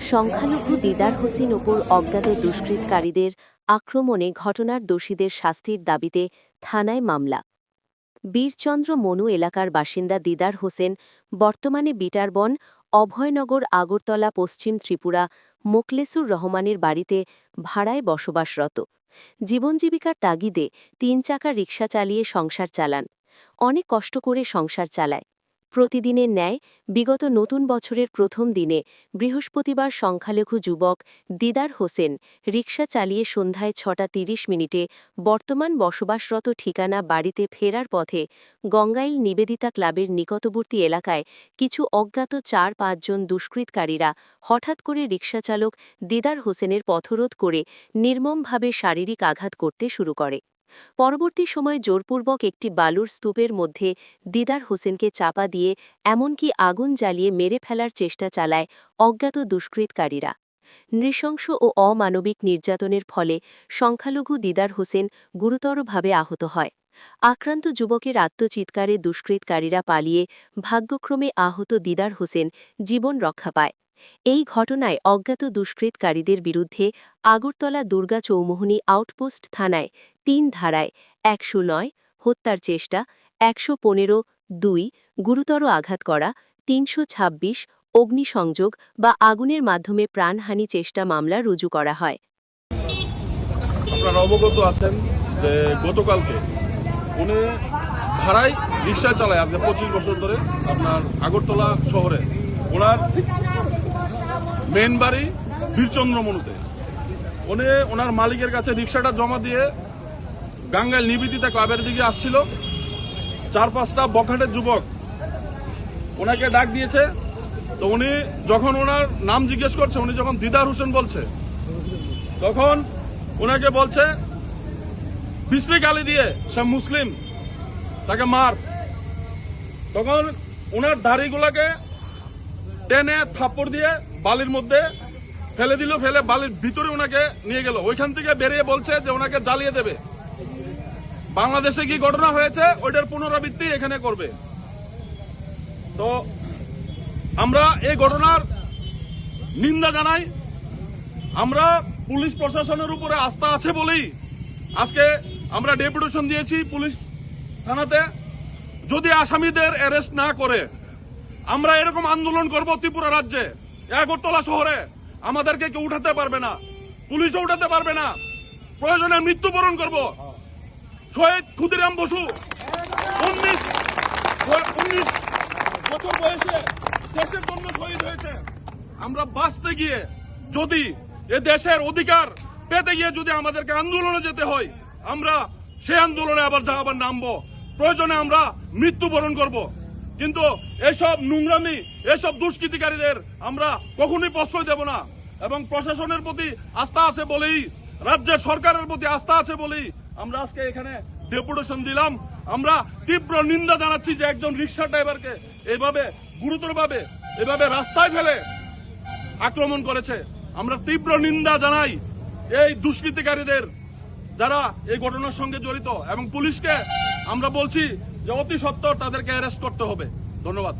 সংখ্যালঘু দিদার হোসেন ওপর অজ্ঞাত দুষ্কৃতকারীদের আক্রমণে ঘটনার দোষীদের শাস্তির দাবিতে থানায় মামলা। বীরচন্দ্র মনু এলাকার বাসিন্দা দিদার হোসেন, বর্তমানে বিটারবন অভয়নগর, আগরতলা, পশ্চিম ত্রিপুরা মোকলেসুর রহমানের বাড়িতে ভাড়ায় বসবাসরত। জীবনজীবিকার তাগিদে তিন চাকা রিকশা চালিয়ে সংসার চালান। অনেক কষ্ট করে সংসার চালায়। প্রতিদিনের ন্যায় বিগত নতুন বছরের প্রথম দিনে বৃহস্পতিবার সংখ্যালঘু যুবক দিদার হোসেন রিকশা চালিয়ে সন্ধ্যায় ছটা তিরিশ মিনিটে বর্তমান বসবাসরত ঠিকানা বাড়িতে ফেরার পথে গঙ্গাইল নিবেদিতা ক্লাবের নিকটবর্তী এলাকায় কিছু অজ্ঞাত চার পাঁচজন দুষ্কৃতকারীরা হঠাৎ করে রিকশাচালক দিদার হোসেনের পথরোধ করে নির্মমভাবে শারীরিক আঘাত করতে শুরু করে। পরবর্তী সময় জোরপূর্বক একটি বালুর স্তূপের মধ্যে দিদার হোসেনকে চাপা দিয়ে এমনকি আগুন জ্বালিয়ে মেরে ফেলার চেষ্টা চালায় অজ্ঞাত দুষ্কৃতকারীরা। নৃশংস ও অমানবিক নির্যাতনের ফলে সংখ্যালঘু দিদার হোসেন গুরুতরভাবে আহত হয়। আক্রান্ত যুবকের আত্মচিৎকারে দুষ্কৃতকারীরা পালিয়ে ভাগ্যক্রমে আহত দিদার হোসেন জীবন রক্ষা পায়। এই ঘটনায় অজ্ঞাত দুষ্কৃতকারীদের বিরুদ্ধে আগরতলা দুর্গা চৌমোহনী আউটপোস্ট থানায় তিন ধারায় একশো নয়, হত্যার চেষ্টা, একশো পনেরো, দুই, গুরুতর আঘাত করা, তিনশো ছাব্বিশ, অগ্নিসংযোগ বা আগুনের মাধ্যমে প্রাণহানি চেষ্টা মামলা রুজু করা হয়। আপনারা অবগত আছেন যে গতকালকে উনি ভাড়াই রিক্সা চালায় আজকে পঁচিশ বছর ধরে আপনার আগরতলা শহরে। ওনার মেন বাড়ি বীরচন্দ্রমনুতে উনি ওনার মালিকের কাছে রিক্সাটা জমা দিয়ে গাঙ্গাইল নিবেদিতা ক্লাবের দিকে আসছিল। চার পাঁচটা বখাটের যুবক ওনাকে ডাক দিয়েছে। তো উনি যখন ওনার নাম জিজ্ঞেস করছে, উনি যখন দিদার হোসেন বলছে, তখন ওনাকে বলছে বিশ্রী গালি দিয়ে সে মুসলিম, তাকে মার। তখন ওনার দাড়িগুলোকে টেনে থাপ্পড় দিয়ে বালির মধ্যে ফেলে দিল, ফেলে বালির ভিতরে ওনাকে নিয়ে গেল। ওইখান থেকে বেরিয়ে বলছে যে ওনাকে জ্বালিয়ে দেবে। বাংলাদেশে কি ঘটনা হয়েছে? ওইটার পুনরাবৃত্তি এখানে করবে। তো আমরা এই ঘটনার নিন্দা জানাই। আমরা পুলিশ প্রশাসনের উপরে আস্থা আছে বলেই আজকে আমরা ডেপুটেশন দিয়েছি পুলিশ থানাতে। যদি আসামিদের অ্যারেস্ট না করে, আমরা এরকম আন্দোলন করব ত্রিপুরা রাজ্যে, আগরতলা শহরে। আমাদেরকে কেউ উঠাতে পারবে না। পুলিশও উঠাতে পারবে না। প্রয়োজনে মৃত্যুবরণ করব। শহীদ ক্ষুদিরাম বসু, উনিশ উনিশ বছর বয়সে দেশের জন্য শহীদ হয়েছে। আমরা বাঁচতে গিয়ে যদি এ দেশের অধিকার পেতে গিয়ে যদি আমাদেরকে আন্দোলনে যেতে হয়, আমরা সেই আন্দোলনে আবার যা আবার নামবো। প্রয়োজনে আমরা মৃত্যুবরণ করব। কিন্তু এসব নোংরামি, এসব দুষ্কৃতিকারীদের আমরা কখনোই প্রশ্রয় দেব না। এবং প্রশাসনের প্রতি আস্থা আছে বলেই, রাজ্যের সরকারের প্রতি আস্থা আছে বলেই আমরা আজকে এখানে ডেপুটেশন দিলাম। আমরা তীব্র নিন্দা জানাচ্ছি যে একজন রিক্সা ড্রাইভারকে এইভাবে গুরুতরভাবে, এভাবে রাস্তায় ফেলে আক্রমণ করেছে। আমরা তীব্র নিন্দা জানাই এই দুষ্কৃতিকারীদের যারা এই ঘটনার সঙ্গে জড়িত এবং পুলিশকে আমরা বলছি যে অতি সত্বর তাদেরকে অ্যারেস্ট করতে হবে। ধন্যবাদ।